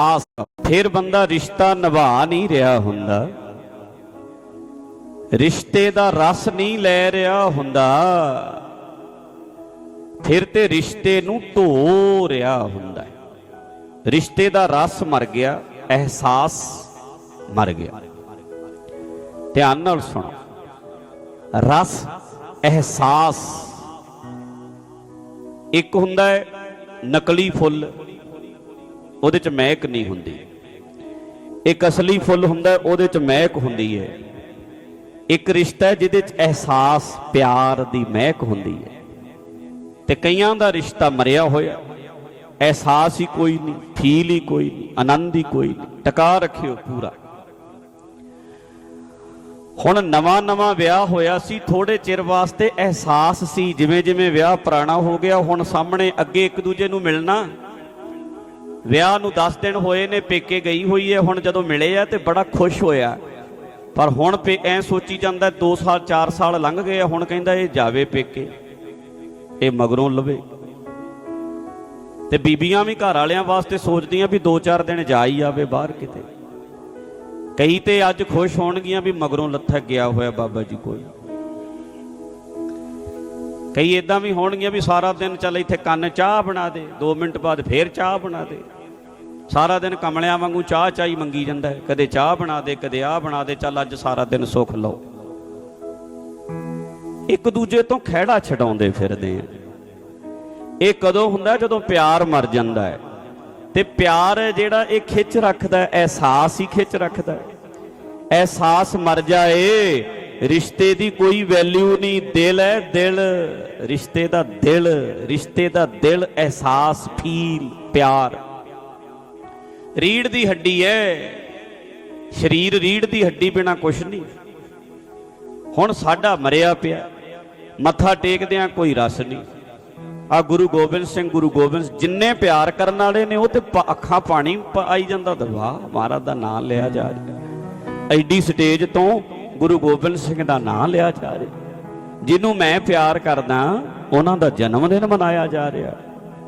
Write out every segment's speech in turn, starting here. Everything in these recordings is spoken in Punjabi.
ਆਸ। ਫਿਰ ਬੰਦਾ ਰਿਸ਼ਤਾ ਨਿਭਾ ਨਹੀਂ ਰਿਹਾ ਹੁੰਦਾ। ਰਿਸ਼ਤੇ ਦਾ ਰਸ ਨਹੀਂ ਲੈ ਰਿਹਾ ਹੁੰਦਾ। ਫਿਰ ਤੇ ਰਿਸ਼ਤੇ ਨੂੰ ਢੋ ਰਿਹਾ ਹੁੰਦਾ। ਹੈ ਰਿਸ਼ਤੇ ਦਾ ਰਸ ਮਰ ਗਿਆ, ਅਹਿਸਾਸ ਮਰ ਗਿਆ। ਧਿਆਨ ਨਾਲ ਸੁਣੋ। ਰਸ, ਅਹਿਸਾਸ। ਇੱਕ ਹੁੰਦਾ ਹੈ ਨਕਲੀ ਫੁੱਲ ਉਹਦੇ ਚ ਮਹਿਕ ਨਹੀਂ ਹੁੰਦੀ। ਇੱਕ ਅਸਲੀ ਫੁੱਲ ਹੁੰਦਾ, ਉਹਦੇ ਚ ਮਹਿਕ ਹੁੰਦੀ ਹੈ ਇੱਕ ਰਿਸ਼ਤਾ ਜਿਹਦੇ ਚ ਅਹਿਸਾਸ, ਪਿਆਰ ਦੀ ਮਹਿਕ ਹੁੰਦੀ ਹੈ ਤੇ ਕਈਆਂ ਦਾ ਰਿਸ਼ਤਾ ਮਰਿਆ ਹੋਇਆ। ਅਹਿਸਾਸ ਹੀ ਕੋਈ ਨਹੀਂ, ਫੀਲ ਹੀ ਕੋਈ ਨਹੀਂ, ਆਨੰਦ ਹੀ ਕੋਈ ਨਹੀਂ। ਟਕਾ ਰੱਖਿਓ ਪੂਰਾ। ਹੁਣ ਨਵਾਂ ਨਵਾਂ ਵਿਆਹ ਹੋਇਆ ਸੀ ਥੋੜੇ ਚਿਰ ਵਾਸਤੇ ਅਹਿਸਾਸ ਸੀ। ਜਿਵੇਂ ਜਿਵੇਂ ਵਿਆਹ ਪੁਰਾਣਾ ਹੋ ਗਿਆ, ਹੁਣ ਸਾਹਮਣੇ ਅੱਗੇ ਇੱਕ ਦੂਜੇ ਨੂੰ ਮਿਲਣਾ। ਵਿਆਹ ਨੂੰ 10 ਦਿਨ ਹੋਏ ਨੇ, ਪੇਕੇ ਗਈ ਹੋਈ ਹੈ, ਹੁਣ ਜਦੋਂ ਮਿਲੇ ਆ ਤੇ ਬੜਾ ਖੁਸ਼ ਹੋਇਆ। ਪਰ ਹੁਣ ਪੇ ਐ ਸੋਚੀ ਜਾਂਦਾ 2 ਸਾਲ 4 ਸਾਲ ਲੰਘ ਗਏ ਆ, ਹੁਣ ਕਹਿੰਦਾ ਇਹ ਜਾਵੇ ਪੇਕੇ, ਇਹ ਮਗਰੋਂ ਲਵੇ। ਤੇ ਬੀਬੀਆਂ ਵੀ ਘਰ ਵਾਲਿਆਂ ਵਾਸਤੇ ਸੋਚਦੀਆਂ ਵੀ 2-4 ਦਿਨ ਜਾ ਹੀ ਆਵੇ ਬਾਹਰ ਕਿਤੇ। ਕਈ ਤੇ ਅੱਜ ਖੁਸ਼ ਹੋਣਗੀਆਂ ਵੀ ਮਗਰੋਂ ਲੱਥਕ ਗਿਆ ਹੋਇਆ ਬਾਬਾ ਜੀ ਕੋਈ। ਕਈ ਇਦਾਂ ਵੀ ਹੋਣਗੀਆਂ ਵੀ ਸਾਰਾ ਦਿਨ ਚੱਲ ਇੱਥੇ ਕੰਨ ਚਾਹ ਬਣਾ ਦੇ 2 ਮਿੰਟ ਬਾਅਦ ਫੇਰ ਚਾਹ ਬਣਾ ਦੇ। ਸਾਰਾ ਦਿਨ ਕਮਲਿਆਂ ਵਾਂਗੂ ਚਾਹ ਚਾਹੀ ਮੰਗੀ ਜਾਂਦਾ ਕਦੇ ਚਾਹ ਬਣਾ ਦੇ, ਕਦੇ ਆਹ ਬਣਾ ਦੇ, ਚੱਲ ਅੱਜ ਸਾਰਾ ਦਿਨ ਸੁੱਖ ਲਓ। ਇੱਕ ਦੂਜੇ ਤੋਂ ਖਹਿੜਾ ਛਡਾਉਂਦੇ ਫਿਰਦੇ ਆ। ਇਹ ਕਦੋਂ ਹੁੰਦਾ ਜਦੋਂ ਪਿਆਰ ਮਰ ਜਾਂਦਾ ਹੈ। ਤੇ ਪਿਆਰ ਹੈ ਜਿਹੜਾ ਇਹ ਖਿੱਚ ਰੱਖਦਾ ਅਹਿਸਾਸ ਹੀ ਖਿੱਚ ਰੱਖਦਾ ਅਹਿਸਾਸ ਮਰ ਜਾਏ ਰਿਸ਼ਤੇ ਦੀ ਕੋਈ ਵੈਲਿਊ ਨਹੀਂ, ਦਿਲ ਹੈ, ਦਿਲ, ਰਿਸ਼ਤੇ ਦਾ ਦਿਲ, ਰਿਸ਼ਤੇ ਦਾ ਦਿਲ, ਅਹਿਸਾਸ ਫੀਲ ਪਿਆਰ। ਰੀੜ ਦੀ ਹੱਡੀ ਹੈ, ਸਰੀਰ ਰੀੜ ਦੀ ਹੱਡੀ ਬਿਨਾ ਕੁਛ ਨਹੀਂ। ਹੁਣ ਸਾਡਾ ਮਰਿਆ ਪਿਆ, ਮੱਥਾ ਟੇਕਦਿਆਂ ਕੋਈ ਰਸ ਨਹੀਂ। ਆ ਗੁਰੂ ਗੋਬਿੰਦ ਸਿੰਘ, ਗੁਰੂ ਗੋਬਿੰਦ ਜਿੰਨੇ ਪਿਆਰ ਕਰਨ ਵਾਲੇ ਨੇ, ਉਹ ਤੇ ਅੱਖਾਂ ਪਾਣੀ ਆਈ ਜਾਂਦਾ ਤਾਂ ਮਹਾਰਾਜ ਦਾ ਨਾਮ ਲਿਆ ਜਾ ਐਡੀ ਸਟੇਜ ਤੋਂ ਗੁਰੂ ਗੋਬਿੰਦ ਸਿੰਘ ਦਾ ਨਾਮ ਲਿਆ ਜਾ ਰਿਹਾ। ਜਿਹਨੂੰ ਮੈਂ ਪਿਆਰ ਕਰਦਾ, ਉਹਨਾਂ ਦਾ ਜਨਮ ਦਿਨ ਮਨਾਇਆ ਜਾ ਰਿਹਾ।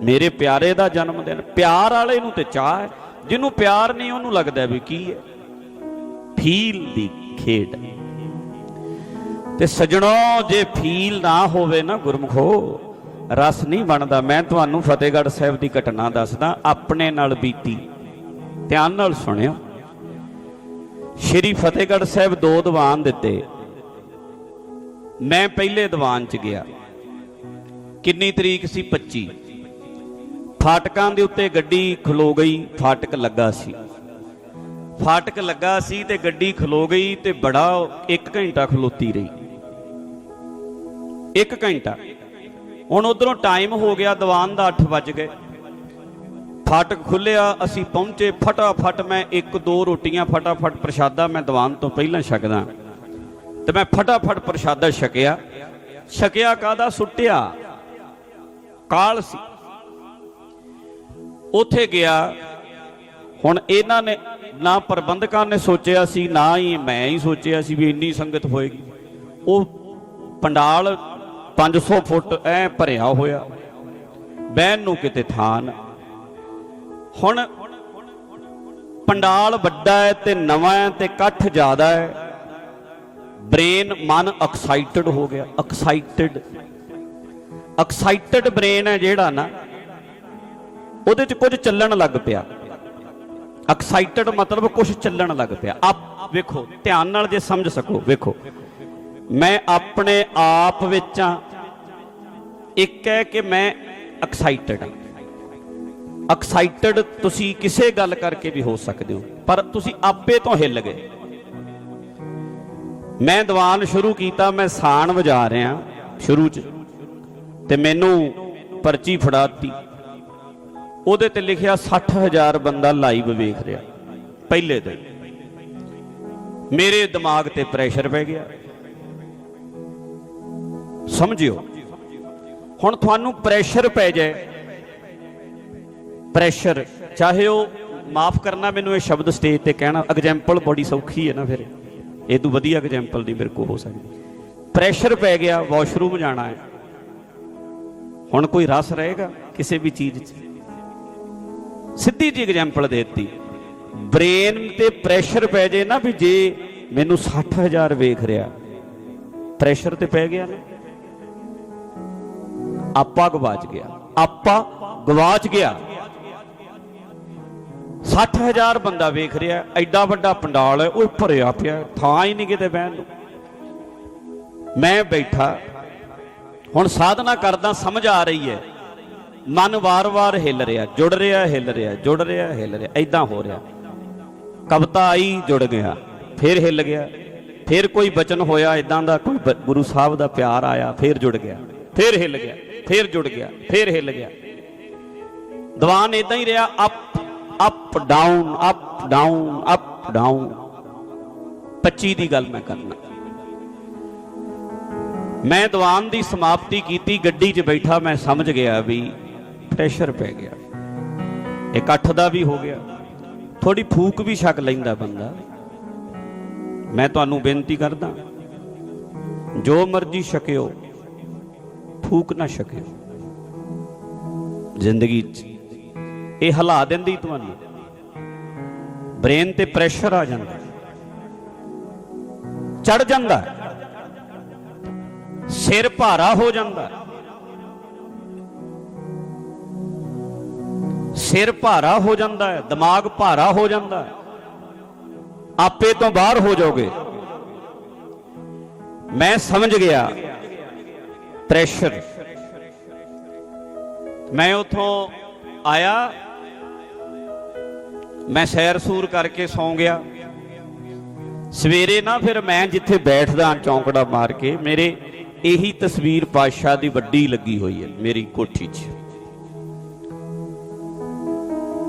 ਮੇਰੇ ਪਿਆਰੇ ਦਾ ਜਨਮ ਦਿਨ, ਪਿਆਰ ਵਾਲੇ ਨੂੰ ਤੇ ਚਾਹ ਹੈ। ਜਿਹਨੂੰ ਪਿਆਰ ਨਹੀਂ, ਉਹਨੂੰ ਲੱਗਦਾ ਵੀ ਕੀ ਹੈ। ਫੀਲ ਦੀ ਖੇਡ। ਤੇ ਸਜਣੋ, ਜੇ ਫੀਲ ਨਾ ਹੋਵੇ ਨਾ ਗੁਰਮਖੋ, ਰਸ ਨਹੀਂ ਬਣਦਾ। ਮੈਂ ਤੁਹਾਨੂੰ ਫਤਿਹਗੜ੍ਹ ਸਾਹਿਬ ਦੀ ਘਟਨਾ ਦੱਸਦਾ, ਆਪਣੇ ਨਾਲ ਬੀਤੀ। ਧਿਆਨ ਨਾਲ ਸੁਣਿਓ। ਸ਼੍ਰੀ ਫਤਿਹਗੜ੍ਹ ਸਾਹਿਬ ਦੋ ਦੀਵਾਨ ਦਿੱਤੇ। ਮੈਂ ਪਹਿਲੇ ਦੀਵਾਨ 'ਚ ਗਿਆ। ਕਿੰਨੀ ਤਰੀਕ ਸੀ? 25 ਫਾਟਕਾਂ ਦੇ ਉੱਤੇ ਗੱਡੀ ਖਲੋ ਗਈ, ਫਾਟਕ ਲੱਗਾ ਸੀ। ਫਾਟਕ ਲੱਗਾ ਸੀ ਤੇ ਗੱਡੀ ਖਲੋ ਗਈ ਤੇ ਬੜਾ 1 ਘੰਟਾ ਖਲੋਤੀ ਰਹੀ। 1 ਘੰਟਾ। ਹੁਣ ਉਧਰੋਂ ਟਾਈਮ ਹੋ ਗਿਆ, ਦੀਵਾਨ ਦਾ 8 ਵੱਜ ਗਏ। ਫਾਟਕ ਖੁੱਲਿਆ ਅਸੀਂ ਪਹੁੰਚੇ, ਫਟਾਫਟ ਮੈਂ ਇੱਕ ਦੋ ਰੋਟੀਆਂ ਫਟਾਫਟ ਪ੍ਰਸ਼ਾਦਾ ਮੈਂ ਦੀਵਾਨ ਤੋਂ ਪਹਿਲਾਂ ਛਕਦਾ। ਤੇ ਮੈਂ ਫਟਾਫਟ ਪ੍ਰਸ਼ਾਦਾ ਛਕਿਆ। ਛਕਿਆ ਕਾਦਾ ਸੁੱਟਿਆ। ਕਾਲ ਸੀ। ਉੱਥੇ ਗਿਆ। ਹੁਣ ਇਹਨਾਂ ਨੇ, ਨਾ ਪ੍ਰਬੰਧਕਾਂ ਨੇ ਸੋਚਿਆ ਸੀ, ਨਾ ਹੀ ਮੈਂ ਹੀ ਸੋਚਿਆ ਸੀ ਵੀ ਇੰਨੀ ਸੰਗਤ ਹੋਏਗੀ। ਉਹ ਪੰਡਾਲ 500 ਫੁੱਟ ਐ ਭਰਿਆ ਹੋਇਆ। ਬਹਿਣ ਨੂੰ ਕਿਤੇ ਥਾਂ ਹੁਣ ਪੰਡਾਲ ਵੱਡਾ ਹੈ ਤੇ ਨਵਾਂ ਹੈ ਤੇ ਇਕੱਠ ਜ਼ਿਆਦਾ ਹੈ। ਬ੍ਰੇਨ ਮਨ ਐਕਸਾਈਟਡ ਹੋ ਗਿਆ। ਐਕਸਾਈਟਡ ਐਕਸਾਈਟਡ ਬ੍ਰੇਨ ਹੈ ਜਿਹੜਾ ਨਾ, ਉਹਦੇ 'ਚ ਕੁਝ ਚੱਲਣ ਲੱਗ ਪਿਆ। ਐਕਸਾਈਟਡ ਮਤਲਬ ਕੁਝ ਚੱਲਣ ਲੱਗ ਪਿਆ। ਆਪ ਵੇਖੋ, ਧਿਆਨ ਨਾਲ ਜੇ ਸਮਝ ਸਕੋ, ਵੇਖੋ। ਮੈਂ ਆਪਣੇ ਆਪ ਵਿੱਚ ਆ ਇੱਕ ਹੈ ਕਿ ਮੈਂ ਐਕਸਾਈਟਡ ਹਾਂ। ਐਕਸਾਈਟਡ ਤੁਸੀਂ ਕਿਸੇ ਗੱਲ ਕਰਕੇ ਵੀ ਹੋ ਸਕਦੇ ਹੋ, ਪਰ ਤੁਸੀਂ ਆਪੇ ਤੋਂ ਹਿੱਲ ਗਏ। ਮੈਂ ਦੀਵਾਨ ਸ਼ੁਰੂ ਕੀਤਾ, ਮੈਂ ਸਾਣ ਵਜਾ ਰਿਹਾ ਸ਼ੁਰੂ ਚ, ਤੇ ਮੈਨੂੰ ਪਰਚੀ ਫੜਾਤੀ। ਉਹਦੇ ਤੇ ਲਿਖਿਆ 60000 ਬੰਦਾ ਲਾਈਵ ਵੇਖ ਰਿਹਾ, ਪਹਿਲੇ ਦਿਨ। ਮੇਰੇ ਦਿਮਾਗ ਤੇ ਪ੍ਰੈਸ਼ਰ ਪੈ ਗਿਆ। ਸਮਝਿਓ, ਹੁਣ ਤੁਹਾਨੂੰ ਪ੍ਰੈਸ਼ਰ ਪੈ ਜਾਏ ਪ੍ਰੈਸ਼ਰ ਚਾਹੇ ਉਹ ਮਾਫ ਕਰਨਾ ਮੈਨੂੰ ਇਹ ਸ਼ਬਦ ਸਟੇਜ ਤੇ ਕਹਿਣਾ ਐਗਜ਼ਾਮਪਲ ਬੜੀ ਸੌਖੀ ਹੈ ਨਾ ਫਿਰ। ਇਹ ਤੋਂ ਵਧੀਆ ਐਗਜ਼ਾਮਪਲ ਨਹੀਂ ਮੇਰੇ ਕੋਲ ਹੋ ਸਕਦੀ। ਪ੍ਰੈਸ਼ਰ ਪੈ ਗਿਆ ਵਾਸ਼ਰੂਮ ਜਾਣਾ ਹੈ। ਹੁਣ ਕੋਈ ਰਸ ਰਹੇਗਾ ਕਿਸੇ ਵੀ ਚੀਜ਼ 'ਚ? ਸਿੱਧੀ ਜੀ ਐਗਜ਼ਾਮਪਲ ਦੇ ਦਿੱਤੀ। ਬ੍ਰੇਨ ਤੇ ਪ੍ਰੈਸ਼ਰ ਪੈ ਜੇ ਨਾ ਵੀ ਜੇ ਮੈਨੂੰ 60000 ਵੇਖ ਰਿਹਾ ਪ੍ਰੈਸ਼ਰ ਤੇ ਪੈ ਗਿਆ ਨਾ। ਆਪਾ ਗਵਾਚ ਗਿਆ। ਆਪਾ ਗਵਾਚ ਗਿਆ। 60000 ਬੰਦਾ ਵੇਖ ਰਿਹਾ, ਐਡਾ ਵੱਡਾ ਪੰਡਾਲ ਹੈ, ਉਹ ਭਰਿਆ ਪਿਆ, ਥਾਂ ਹੀ ਨਹੀਂ ਕਿਤੇ ਬਹਿਣ ਨੂੰ। ਮੈਂ ਬੈਠਾ, ਹੁਣ ਸਾਧਨਾ ਕਰਦਾ, ਸਮਝ ਆ ਰਹੀ ਹੈ। ਮਨ ਵਾਰ-ਵਾਰ ਹਿੱਲ ਰਿਹਾ, ਜੁੜ ਰਿਹਾ, ਹਿੱਲ ਰਿਹਾ, ਜੁੜ ਰਿਹਾ, ਹਿੱਲ ਰਿਹਾ, ਐਦਾਂ ਹੋ ਰਿਹਾ। ਕਵਤਾ ਆਈ, ਜੁੜ ਗਿਆ, ਫਿਰ ਹਿੱਲ ਗਿਆ, ਫਿਰ ਕੋਈ ਬਚਨ ਹੋਇਆ ਇਦਾਂ ਦਾ ਕੋਈ ਗੁਰੂ ਸਾਹਿਬ ਦਾ ਪਿਆਰ ਆਇਆ, ਫਿਰ ਜੁੜ ਗਿਆ, ਫਿਰ ਹਿੱਲ ਗਿਆ, ਫਿਰ ਜੁੜ ਗਿਆ, ਫਿਰ ਹਿੱਲ ਗਿਆ। ਦੀਵਾਨ ਇਦਾਂ ਹੀ ਰਿਹਾ up up down up down up down 25 ਦੀ ਗੱਲ ਮੈਂ ਕਰਨਾ। ਮੈਂ ਦੀਵਾਨ ਦੀ ਸਮਾਪਤੀ ਕੀਤੀ, ਗੱਡੀ 'ਚ ਬੈਠਾ ਮੈਂ ਸਮਝ ਗਿਆ ਵੀ ਪ੍ਰੈਸ਼ਰ ਪੈ ਗਿਆ। ਇਕੱਠ ਦਾ ਵੀ ਹੋ ਗਿਆ। ਥੋੜੀ ਫੂਕ ਵੀ ਛਕ ਲੈਂਦਾ ਬੰਦਾ। ਮੈਂ ਤੁਹਾਨੂੰ ਬੇਨਤੀ ਕਰਦਾ, ਜੋ ਮਰਜ਼ੀ ਛਕਿਓ, ਫੂਕ ਨਾ ਛਕਿਓ। ਜ਼ਿੰਦਗੀ 'ਚ ਇਹ ਹਿਲਾ ਦਿੰਦੀ ਤੁਹਾਨੂੰ ਬ੍ਰੇਨ ਤੇ ਪ੍ਰੈਸ਼ਰ ਆ ਜਾਂਦਾ। ਚੜ ਜਾਂਦਾ। ਸਿਰ ਭਾਰਾ ਹੋ ਜਾਂਦਾ। ਸਿਰ ਭਾਰਾ ਹੋ ਜਾਂਦਾ ਹੈ, ਦਿਮਾਗ ਭਾਰਾ ਹੋ ਜਾਂਦਾ ਹੈ। ਆਪੇ ਤੋਂ ਬਾਹਰ ਹੋ ਜਾਓਗੇ। ਮੈਂ ਸਮਝ ਗਿਆ। ਪ੍ਰੈਸ਼ਰ। ਮੈਂ ਉਥੋਂ ਆਇਆ। ਮੈਂ ਸੈਰ ਸੂਰ ਕਰਕੇ ਸੌਂ ਗਿਆ। ਸਵੇਰੇ ਨਾ ਫਿਰ ਮੈਂ ਜਿੱਥੇ ਬੈਠਦਾ ਚੌਂਕੜਾ ਮਾਰ ਕੇ, ਮੇਰੇ ਇਹੀ ਤਸਵੀਰ ਪਾਤਸ਼ਾਹ ਦੀ ਵੱਡੀ ਲੱਗੀ ਹੋਈ ਹੈ, ਮੇਰੀ ਕੋਠੀ 'ਚ।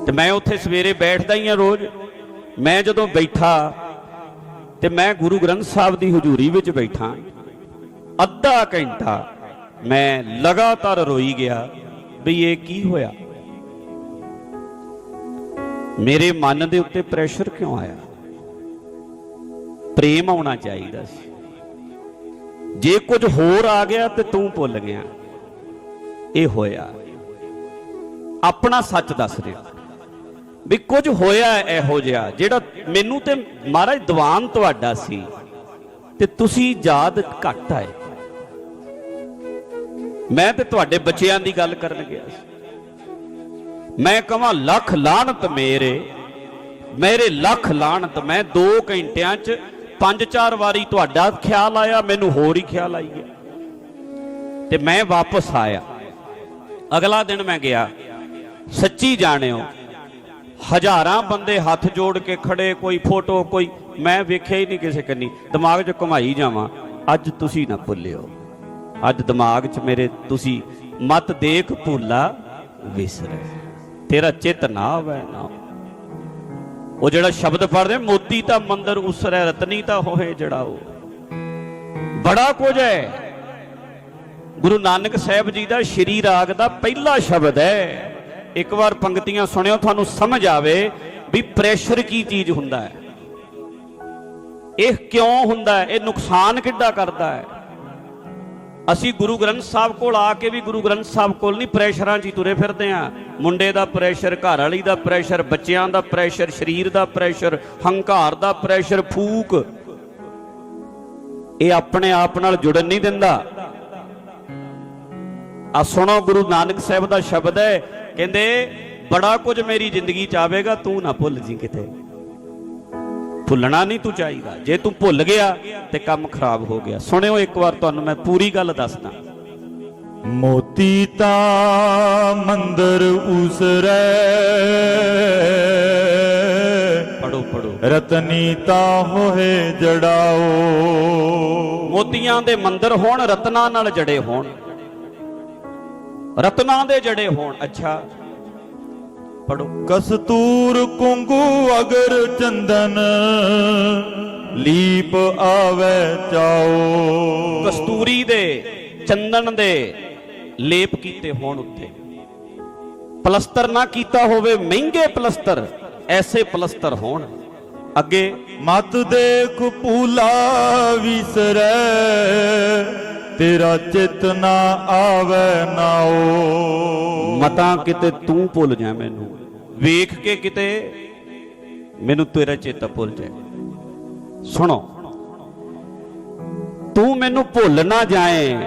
ਤੇ ਮੈਂ ਉੱਥੇ ਸਵੇਰੇ ਬੈਠਦਾ ਹੀ ਆ ਰੋਜ਼। ਮੈਂ ਜਦੋਂ ਬੈਠਾ, ਤੇ ਮੈਂ ਗੁਰੂ ਗ੍ਰੰਥ ਸਾਹਿਬ ਦੀ ਹਜ਼ੂਰੀ ਵਿੱਚ ਬੈਠਾ। ਅੱਧਾ ਘੰਟਾ ਮੈਂ ਲਗਾਤਾਰ ਰੋਈ ਗਿਆ ਵੀ ਇਹ ਕੀ ਹੋਇਆ? ਮੇਰੇ ਮਨ ਦੇ ਉੱਤੇ ਪ੍ਰੈਸ਼ਰ ਕਿਉਂ ਆਇਆ? ਪ੍ਰੇਮ ਆਉਣਾ ਚਾਹੀਦਾ ਸੀ। ਜੇ ਕੁਝ ਹੋਰ ਆ ਗਿਆ ਤੇ ਤੂੰ ਭੁੱਲ ਗਿਆ। ਇਹ ਹੋਇਆ। ਆਪਣਾ ਸੱਚ ਦੱਸ ਰਿਹਾ। ਵੀ ਕੁਝ ਹੋਇਆ ਇਹੋ ਜਿਹਾ, ਜਿਹੜਾ ਮੈਨੂੰ ਤੇ ਮਹਾਰਾਜ ਦੀਵਾਨ ਤੁਹਾਡਾ ਸੀ ਤੇ ਤੁਸੀਂ ਯਾਦ ਘੱਟ ਆਏ। ਮੈਂ ਤੇ ਤੁਹਾਡੇ ਬੱਚਿਆਂ ਦੀ ਗੱਲ ਕਰਨ ਗਿਆ ਸੀ। ਮੈਂ ਕਹਾਂ, ਲੱਖ ਲਾਹਨਤ ਮੇਰੇ। ਮੇਰੇ ਲੱਖ ਲਾਹਨਤ, ਮੈਂ 2 ਘੰਟਿਆਂ 'ਚ ਪੰਜ ਚਾਰ ਵਾਰੀ ਤੁਹਾਡਾ ਖਿਆਲ ਆਇਆ, ਮੈਨੂੰ ਹੋਰ ਹੀ ਖਿਆਲ ਆਈ ਗਿਆ ਤੇ ਮੈਂ ਵਾਪਸ ਆਇਆ। ਅਗਲਾ ਦਿਨ ਮੈਂ ਗਿਆ। ਸੱਚੀ ਜਾਣਿਓ, ਹਜ਼ਾਰਾਂ ਬੰਦੇ ਹੱਥ ਜੋੜ ਕੇ ਖੜੇ, ਕੋਈ ਫੋਟੋ, ਕੋਈ ਮੈਂ ਵੇਖਿਆ ਹੀ ਨਹੀਂ ਕਿਸੇ ਕੰਨੀ। ਦਿਮਾਗ 'ਚ ਘੁਮਾਈ ਜਾਵਾਂ, ਅੱਜ ਤੁਸੀਂ ਨਾ ਭੁੱਲਿਓ। ਅੱਜ ਦਿਮਾਗ 'ਚ ਮੇਰੇ ਤੁਸੀਂ ਮਤ ਦੇਖ ਭੁੱਲਾ, ਵਿਸਰੇ। ਤੇਰਾ ਚਿੱਤ ਨਾ ਆਵੇ ਨਾ ਉਹ ਜਿਹੜਾ ਸ਼ਬਦ ਪੜਦੇ ਮੋਤੀ ਤਾਂ ਮੰਦਰ ਉਸਰੈ ਰਤਨੀ ਤਾਂ ਹੋਏ ਜਿਹੜਾ ਉਹ। ਬੜਾ ਕੁਝ ਹੈ। ਗੁਰੂ ਨਾਨਕ ਸਾਹਿਬ ਜੀ ਦਾ ਸ਼੍ਰੀ ਰਾਗ ਦਾ ਪਹਿਲਾ ਸ਼ਬਦ ਹੈ। ਇੱਕ ਵਾਰ ਪੰਕਤੀਆਂ ਸੁਣਿਓ, ਤੁਹਾਨੂੰ ਸਮਝ ਆਵੇ ਵੀ ਪ੍ਰੈਸ਼ਰ ਕੀ ਚੀਜ਼ ਹੁੰਦਾ ਹੈ। ਇਹ ਕਿਉਂ ਹੁੰਦਾ ਹੈ? ਇਹ ਨੁਕਸਾਨ ਕਿੱਡਾ ਕਰਦਾ ਹੈ? ਅਸੀਂ ਗੁਰੂ ਗ੍ਰੰਥ ਸਾਹਿਬ ਕੋਲ ਆ ਕੇ ਵੀ ਗੁਰੂ ਗ੍ਰੰਥ ਸਾਹਿਬ ਕੋਲ ਨਹੀਂ ਪ੍ਰੈਸ਼ਰਾਂ 'ਚ ਹੀ ਤੁਰੇ ਫਿਰਦੇ ਆ ਮੁੰਡੇ ਦਾ ਪ੍ਰੈਸ਼ਰ, ਘਰ ਵਾਲੀ ਦਾ ਪ੍ਰੈਸ਼ਰ, ਬੱਚਿਆਂ ਦਾ ਪ੍ਰੈਸ਼ਰ, ਸਰੀਰ ਦਾ ਪ੍ਰੈਸ਼ਰ, ਹੰਕਾਰ ਦਾ ਪ੍ਰੈਸ਼ਰ, ਫੂਕ। ਇਹ ਆਪਣੇ ਆਪ ਨਾਲ ਜੁੜਨ ਨਹੀਂ ਦਿੰਦਾ। ਆ ਸੁਣੋ, ਗੁਰੂ ਨਾਨਕ ਸਾਹਿਬ ਦਾ ਸ਼ਬਦ ਹੈ, ਕਹਿੰਦੇ, ਬੜਾ ਕੁਝ ਮੇਰੀ ਜ਼ਿੰਦਗੀ ਚ ਆਵੇਗਾ, ਤੂੰ ਨਾ ਭੁੱਲ ਜੀ ਕਿਤੇ। ਭੁੱਲਣਾ ਨਹੀਂ ਤੂੰ ਚਾਹੀਦਾ। ਜੇ ਤੂੰ ਭੁੱਲ ਗਿਆ ਤੇ ਕੰਮ ਖਰਾਬ ਹੋ ਗਿਆ। ਸੁਣਿਓ ਇੱਕ ਵਾਰ ਤੁਹਾਨੂੰ ਮੈਂ ਪੂਰੀ ਗੱਲ ਦੱਸਦਾ। ਮੋਤੀ ਤਾਂ ਮੰਦਰ ਉਸਰੈ। ਪੜੋ ਪੜੋ ਰਤਨੀ ਤਾਂ ਹੋਏ ਜੜਾਓ। ਮੋਤੀਆਂ ਦੇ ਮੰਦਰ ਹੋਣ ਰਤਨਾਂ ਨਾਲ ਜੜੇ ਹੋਣ। ਰਤਨਾਂ ਦੇ ਜੜੇ ਹੋਣ ਅੱਛਾ। ਪੜੋ ਕਸਤੂਰ ਕੁੰਗੂ ਅਗਰ ਚੰਦਨ ਲੀਪ ਆਵੇ ਚਾਓ। ਕਸਤੂਰੀ ਦੇ ਚੰਦਨ ਦੇ ਲੇਪ ਕੀਤੇ ਹੋਣ ਉੱਤੇ। ਪਲਸਤਰ ਨਾ ਕੀਤਾ ਹੋਵੇ ਮਹਿੰਗੇ ਪਲਸਤਰ ਐਸੇ ਪਲਸਤਰ ਹੋਣ। ਅੱਗੇ ਮਤ ਦੇਖ ਭੂਲਾ ਵਿਸਰੈ। ਤੇਰਾ ਚਿਤ ਨਾ ਆਵੇ ਨਾਓ ਮਤਾਂ ਕਿਤੇ ਤੂੰ ਭੁੱਲ ਜਾ ਮੈਨੂੰ। ਵੇਖ ਕੇ ਕਿਤੇ ਮੈਨੂੰ ਤੇਰਾ ਚੇਤਾ ਭੁੱਲ ਜਾਏ। ਸੁਣੋ, ਤੂੰ ਮੈਨੂੰ ਭੁੱਲ ਨਾ ਜਾਏ।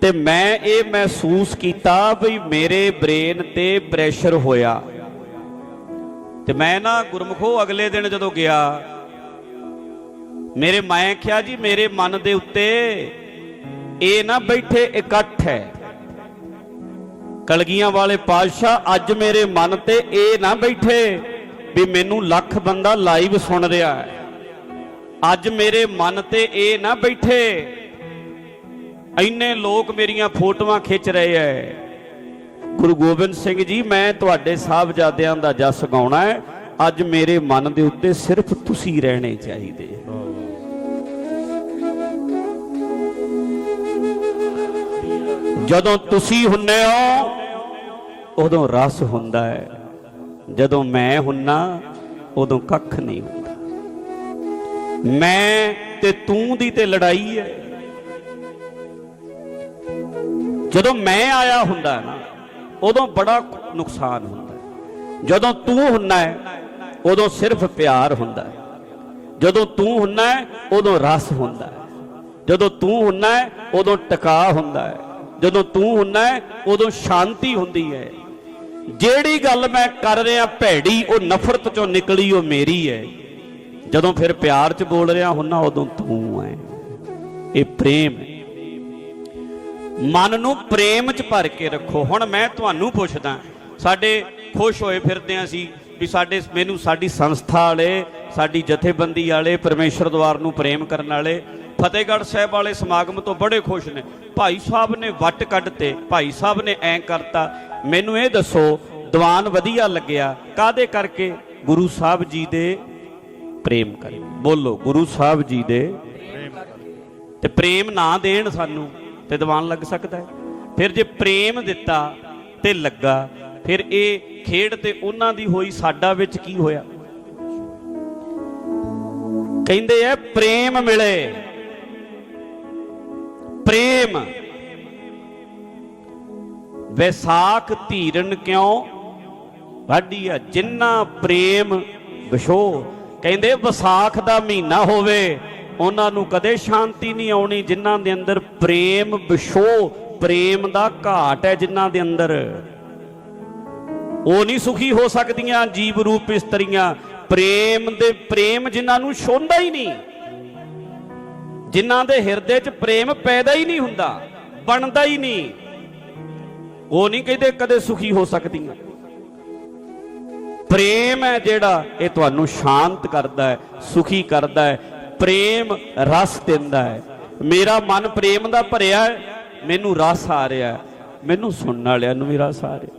ਤੇ ਮੈਂ ਇਹ ਮਹਿਸੂਸ ਕੀਤਾ ਵੀ ਮੇਰੇ ਬ੍ਰੇਨ ਤੇ ਪ੍ਰੈਸ਼ਰ ਹੋਇਆ। ਤੇ ਮੈਂ ਨਾ ਗੁਰਮਖੋ ਅਗਲੇ ਦਿਨ ਜਦੋਂ ਗਿਆ ਮੇਰੇ ਮੈਂ ਕਿਹਾ ਜੀ, ਮੇਰੇ ਮਨ ਦੇ ਉੱਤੇ ਇਹ ਨਾ ਬੈਠੇ ਇਕੱਠ ਹੈ। ਕਲਗੀਆਂ ਵਾਲੇ ਪਾਤਸ਼ਾਹ, ਅੱਜ ਮੇਰੇ ਮਨ ਤੇ ਇਹ ਨਾ ਬੈਠੇ ਵੀ ਮੈਨੂੰ ਲੱਖ ਬੰਦਾ ਲਾਈਵ ਸੁਣ ਰਿਹਾ ਹੈ। ਅੱਜ ਮੇਰੇ ਮਨ ਤੇ ਇਹ ਨਾ ਬੈਠੇ, ਇੰਨੇ ਲੋਕ ਮੇਰੀਆਂ ਫੋਟੋਆਂ ਖਿੱਚ ਰਹੇ ਐ ਗੁਰੂ ਗੋਬਿੰਦ ਸਿੰਘ ਜੀ, ਮੈਂ ਤੁਹਾਡੇ ਸਾਹਿਬਜ਼ਾਦਿਆਂ ਦਾ ਜਸ ਗਾਉਣਾ ਹੈ। ਅੱਜ ਮੇਰੇ ਮਨ ਦੇ ਉੱਤੇ ਸਿਰਫ ਤੁਸੀਂ ਰਹਿਣੇ ਚਾਹੀਦੇ ਜਦੋਂ ਤੁਸੀਂ ਹੁੰਨੇ ਹੋ, ਉਦੋਂ ਰਸ ਹੁੰਦਾ ਹੈ। ਜਦੋਂ ਮੈਂ ਹੁੰਨਾ, ਉਦੋਂ ਕੱਖ ਨਹੀਂ ਹੁੰਦਾ। ਮੈਂ ਤੇ ਤੂੰ ਦੀ ਤੇ ਲੜਾਈ ਹੈ। ਜਦੋਂ ਮੈਂ ਆਇਆ ਹੁੰਦਾ ਨਾ, ਉਦੋਂ ਬੜਾ ਨੁਕਸਾਨ ਹੁੰਦਾ ਜਦੋਂ ਤੂੰ ਹੁੰਨਾ ਹੈ, ਉਦੋਂ ਸਿਰਫ ਪਿਆਰ ਹੁੰਦਾ ਹੈ। ਜਦੋਂ ਤੂੰ ਹੁੰਨਾ ਹੈ, ਉਦੋਂ ਰਸ ਹੁੰਦਾ ਹੈ। ਜਦੋਂ ਤੂੰ ਹੁੰਨਾ ਹੈ, ਉਦੋਂ ਟਿਕਾ ਹੁੰਦਾ ਹੈ। ਜਦੋਂ ਤੂੰ ਹੁੰਨਾ ਹੈ, ਉਦੋਂ ਸ਼ਾਂਤੀ ਹੁੰਦੀ ਹੈ। ਜਿਹੜੀ ਗੱਲ ਮੈਂ ਕਰ ਰਿਹਾ, ਭੈੜੀ, ਉਹ ਨਫ਼ਰਤ ਚੋਂ ਨਿਕਲੀ, ਉਹ ਮੇਰੀ ਹੈ। ਜਦੋਂ ਫਿਰ ਪਿਆਰ ਚ ਬੋਲ ਰਿਹਾ ਹੁੰਨਾ, ਉਦੋਂ ਤੂੰ ਹੈ। ਇਹ ਪ੍ਰੇਮ ਹੈ। ਮਨ ਨੂੰ ਪ੍ਰੇਮ ਚ ਭਰ ਕੇ ਰੱਖੋ। ਹੁਣ ਮੈਂ ਤੁਹਾਨੂੰ ਪੁੱਛਦਾ, ਸਾਡੇ ਖੁਸ਼ ਹੋਏ ਫਿਰਦੇ ਆਂ ਸੀ ਵੀ ਸਾਡੇ, ਮੈਨੂੰ ਸਾਡੀ ਸੰਸਥਾ ਵਾਲੇ, ਸਾਡੀ ਜਥੇਬੰਦੀ ਵਾਲੇ ਪਰਮੇਸ਼ਰ ਦਵਾਰ ਨੂੰ ਪ੍ਰੇਮ ਕਰਨ ਵਾਲੇ ਫਤਿਹਗੜ੍ਹ ਸਾਹਿਬ ਵਾਲੇ ਸਮਾਗਮ ਤੋਂ ਬੜੇ ਖੁਸ਼ ਨੇ। ਭਾਈ ਸਾਹਿਬ ਨੇ ਵੱਟ ਕੱਢਤੇ, ਭਾਈ ਸਾਹਿਬ ਨੇ ਐਂ ਕਰਤਾ। ਮੈਨੂੰ ਇਹ ਦੱਸੋ, ਦੀਵਾਨ ਵਧੀਆ ਲੱਗਿਆ? ਕਾਦੇ ਕਰਕੇ? ਗੁਰੂ ਸਾਹਿਬ ਜੀ ਦੇ ਪ੍ਰੇਮ ਕਰ। ਬੋਲੋ, ਗੁਰੂ ਸਾਹਿਬ ਜੀ ਦੇ ਤੇ ਪ੍ਰੇਮ ਨਾ ਦੇਣ ਸਾਨੂੰ ਤੇ ਦੀਵਾਨ ਲੱਗ ਸਕਦਾ ਹੈ। ਫਿਰ ਜੇ ਪ੍ਰੇਮ ਦਿੱਤਾ ਤੇ ਲੱਗਾ, ਫਿਰ ਇਹ ਖੇਡ ਤੇ ਉਹਨਾਂ ਦੀ ਹੋਈ, ਸਾਡਾ ਵਿੱਚ ਕੀ ਹੋਇਆ? ਕਹਿੰਦੇ ਐ, ਪ੍ਰੇਮ ਮਿਲੇ। ਪ੍ਰੇਮ। ਵਿਸਾਖ ਧੀਰਨ ਕਿਉਂ? ਵਾਢੀ ਆ ਜਿੰਨਾ ਪ੍ਰੇਮ ਵਿਛੋ। ਕਹਿੰਦੇ ਵਿਸਾਖ ਦਾ ਮਹੀਨਾ ਹੋਵੇ, ਉਹਨਾਂ ਨੂੰ ਕਦੇ ਸ਼ਾਂਤੀ ਨਹੀਂ ਆਉਣੀ, ਜਿਨ੍ਹਾਂ ਦੇ ਅੰਦਰ ਪ੍ਰੇਮ ਵਿਛੋ। ਪ੍ਰੇਮ ਦਾ ਘਾਟ ਹੈ ਜਿਨ੍ਹਾਂ ਦੇ ਅੰਦਰ। ਉਹ ਨਹੀਂ ਸੁਖੀ ਹੋ ਸਕਦੀਆਂ ਜੀਵ ਰੂਪ ਇਸਤਰੀਆਂ। ਪ੍ਰੇਮ ਦੇ ਪ੍ਰੇਮ ਜਿਨ੍ਹਾਂ ਨੂੰ ਛੋਂਦਾ ਹੀ ਨਹੀਂ। ਜਿਨ੍ਹਾਂ ਦੇ ਹਿਰਦੇ 'ਚ ਪ੍ਰੇਮ ਪੈਦਾ ਹੀ ਨਹੀਂ ਹੁੰਦਾ, ਬਣਦਾ ਹੀ ਨਹੀਂ। ਉਹ ਨਹੀਂ ਕਹਿੰਦੇ ਕਦੇ ਸੁਖੀ ਹੋ ਸਕਦੀਆਂ। ਪ੍ਰੇਮ ਹੈ ਜਿਹੜਾ, ਇਹ ਤੁਹਾਨੂੰ ਸ਼ਾਂਤ ਕਰਦਾ ਹੈ, ਸੁਖੀ ਕਰਦਾ ਹੈ, ਪ੍ਰੇਮ ਰਸ ਦਿੰਦਾ ਹੈ। ਮੇਰਾ ਮਨ ਪ੍ਰੇਮ ਦਾ ਭਰਿਆ ਹੈ, ਮੈਨੂੰ ਰਸ ਆ ਰਿਹਾ ਮੈਨੂੰ ਸੁਣਨ ਵਾਲਿਆਂ ਨੂੰ ਵੀ ਰਸ ਆ ਰਿਹਾ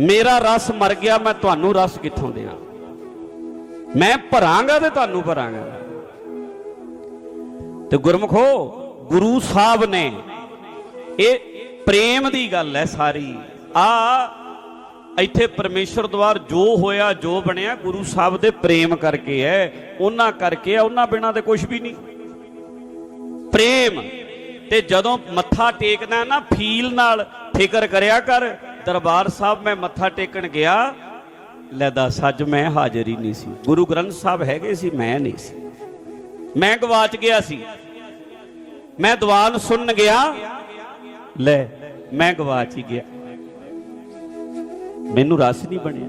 ਮੇਰਾ ਰਸ ਮਰ ਗਿਆ, ਮੈਂ ਤੁਹਾਨੂੰ ਰਸ ਕਿੱਥੋਂ ਦਿਆਂ? ਮੈਂ ਭਰਾਂਗਾ ਤੇ ਤੁਹਾਨੂੰ ਭਰਾਂਗਾ। ਤੇ ਗੁਰਮਖੋ, ਗੁਰੂ ਸਾਹਿਬ ਨੇ ਇਹ ਪ੍ਰੇਮ ਦੀ ਗੱਲ ਹੈ ਸਾਰੀ। ਆ ਇੱਥੇ ਪਰਮੇਸ਼ਰ ਦਵਾਰ ਜੋ ਹੋਇਆ, ਜੋ ਬਣਿਆ, ਗੁਰੂ ਸਾਹਿਬ ਦੇ ਪ੍ਰੇਮ ਕਰਕੇ ਹੈ। ਉਹਨਾਂ ਕਰਕੇ ਹੈ ਉਹਨਾਂ ਬਿਨਾ ਤੇ ਕੁਝ ਵੀ ਨਹੀਂ। ਪ੍ਰੇਮ ਤੇ ਜਦੋਂ ਮੱਥਾ ਟੇਕਦਾ ਨਾ, ਫੀਲ ਨਾਲ ਫਿਕਰ ਕਰਿਆ ਕਰ, ਦਰਬਾਰ ਸਾਹਿਬ ਮੈਂ ਮੱਥਾ ਟੇਕਣ ਗਿਆ। ਲੈ ਦੱਸ, ਅੱਜ ਮੈਂ ਹਾਜ਼ਰ ਹੀ ਨਹੀਂ ਸੀ। ਗੁਰੂ ਗ੍ਰੰਥ ਸਾਹਿਬ ਹੈਗੇ ਸੀ, ਮੈਂ ਨਹੀਂ ਸੀ। ਮੈਂ ਗਵਾਚ ਗਿਆ ਸੀ। ਮੈਂ ਦੀਵਾਨ ਸੁਣਨ ਗਿਆ। ਲੈ, ਮੈਂ ਗਵਾਚ ਹੀ ਗਿਆ। ਮੈਨੂੰ ਰਸ ਨਹੀਂ ਬਣਿਆ।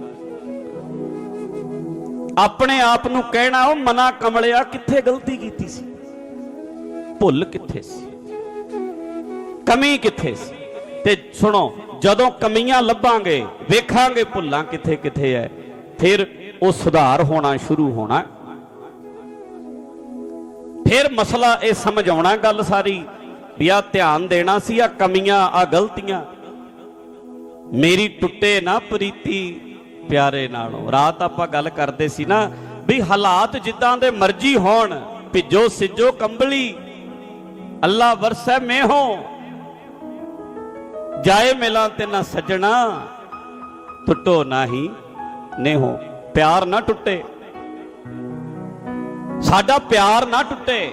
ਆਪਣੇ ਆਪ ਨੂੰ ਕਹਿਣਾ, ਉਹ ਮਨਾ ਕਮਲਿਆ, ਕਿੱਥੇ ਗਲਤੀ ਕੀਤੀ ਸੀ? ਭੁੱਲ ਕਿੱਥੇ ਸੀ? ਕਮੀ ਕਿੱਥੇ ਸੀ? ਤੇ ਸੁਣੋ, ਜਦੋਂ ਕਮੀਆਂ ਲੱਭਾਂਗੇ, ਵੇਖਾਂਗੇ ਭੁੱਲਾਂ ਕਿੱਥੇ ਕਿੱਥੇ ਐ। ਫਿਰ ਉਹ ਸੁਧਾਰ ਹੋਣਾ ਸ਼ੁਰੂ ਹੋਣਾ ਫਿਰ ਮਸਲਾ ਇਹ ਸਮਝ ਆਉਣਾ ਗੱਲ ਸਾਰੀ ਵੀ ਆ ਧਿਆਨ ਦੇਣਾ ਸੀ ਆ ਕਮੀਆਂ ਆ ਗਲਤੀਆਂ। ਮੇਰੀ ਟੁੱਟੇ ਨਾ ਪ੍ਰੀਤੀ ਪਿਆਰੇ ਨਾਲੋਂ। ਰਾਤ ਆਪਾਂ ਗੱਲ ਕਰਦੇ ਸੀ ਨਾ ਵੀ ਹਾਲਾਤ ਜਿੱਦਾਂ ਦੇ ਮਰਜ਼ੀ ਹੋਣ, ਭਿੱਜੋ, ਸਿੱਜੋ, ਕੰਬਲੀ। ਅੱਲਾ ਵਰਸੈ ਮੇਹੋ। ਜਾਏ ਮਿਲਾਂ ਤੇ ਨਾ ਸਜਣਾ, ਟੁੱਟੋ ਨਾਹੀ ਨੇਹੋ। ਪਿਆਰ ਨਾ ਟੁੱਟੇ। ਸਾਡਾ ਪਿਆਰ ਨਾ ਟੁੱਟੇ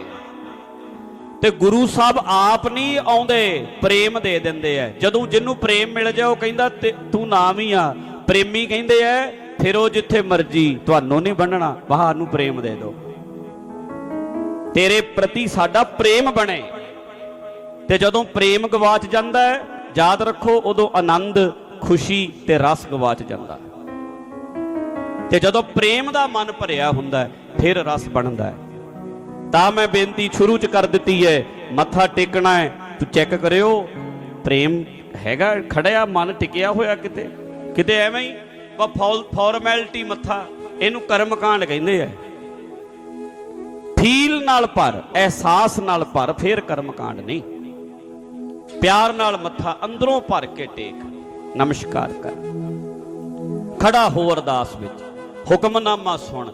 ਤੇ ਗੁਰੂ ਸਾਹਿਬ ਆਪ ਨਹੀਂ ਆਉਂਦੇ, ਪ੍ਰੇਮ ਦੇ ਦਿੰਦੇ ਐ। ਜਦੋਂ ਜਿਹਨੂੰ ਪ੍ਰੇਮ ਮਿਲ ਜਾ ਉਹ ਕਹਿੰਦਾ, ਤੇ ਤੂੰ ਨਾਮ ਹੀ ਆ, ਪ੍ਰੇਮੀ ਕਹਿੰਦੇ ਐ ਉਹ ਜਿੱਥੇ ਮਰਜ਼ੀ ਤੁਹਾਨੂੰ ਨਹੀਂ ਬੰਨਣਾ, ਬਾਹਰ ਨੂੰ ਪ੍ਰੇਮ ਦੇ ਦਿਓ। ਤੇਰੇ ਪ੍ਰਤੀ ਸਾਡਾ ਪ੍ਰੇਮ ਬਣੇ। ਤੇ ਜਦੋਂ ਪ੍ਰੇਮ ਗਵਾਚ ਜਾਂਦਾ ਹੈ ਯਾਦ ਰੱਖੋ, ਉਦੋਂ ਆਨੰਦ, ਖੁਸ਼ੀ ਤੇ ਰਸ ਗਵਾਚ ਜਾਂਦਾ ਹੈ ਤੇ ਜਦੋਂ ਪ੍ਰੇਮ ਦਾ ਮਨ ਭਰਿਆ ਹੁੰਦਾ ਫਿਰ ਰਸ ਬਣਦਾ ਹੈ। ਤਾਂ ਮੈਂ ਬੇਨਤੀ ਸ਼ੁਰੂ ਚ ਕਰ ਦਿੱਤੀ ਹੈ, ਮੱਥਾ ਟੇਕਣਾ ਹੈ, ਤੂੰ ਚੈੱਕ ਕਰਿਓ, ਪ੍ਰੇਮ ਹੈਗਾ, ਖੜਿਆ, ਮਨ ਟਿਕਿਆ ਹੋਇਆ ਕਿਤੇ? ਕਿਤੇ ਐਵੇਂ ਹੀ ਵਾ ਫਾਰਮੈਲਿਟੀ ਮੱਥਾ, ਇਹਨੂੰ ਕਰਮ ਕਾਂਡ ਕਹਿੰਦੇ ਆ। ਫੀਲ ਨਾਲ ਭਰ, ਅਹਿਸਾਸ ਨਾਲ ਭਰ, ਫੇਰ ਕਰਮਕਾਂਡ ਨਹੀਂ। ਪਿਆਰ ਨਾਲ ਮੱਥਾ ਅੰਦਰੋਂ ਭਰ ਕੇ ਟੇਕ, ਨਮਸਕਾਰ ਕਰ। ਖੜਾ ਹੋ ਅਰਦਾਸ ਵਿੱਚ। ਹੁਕਮਨਾਮਾ ਸੁਣ।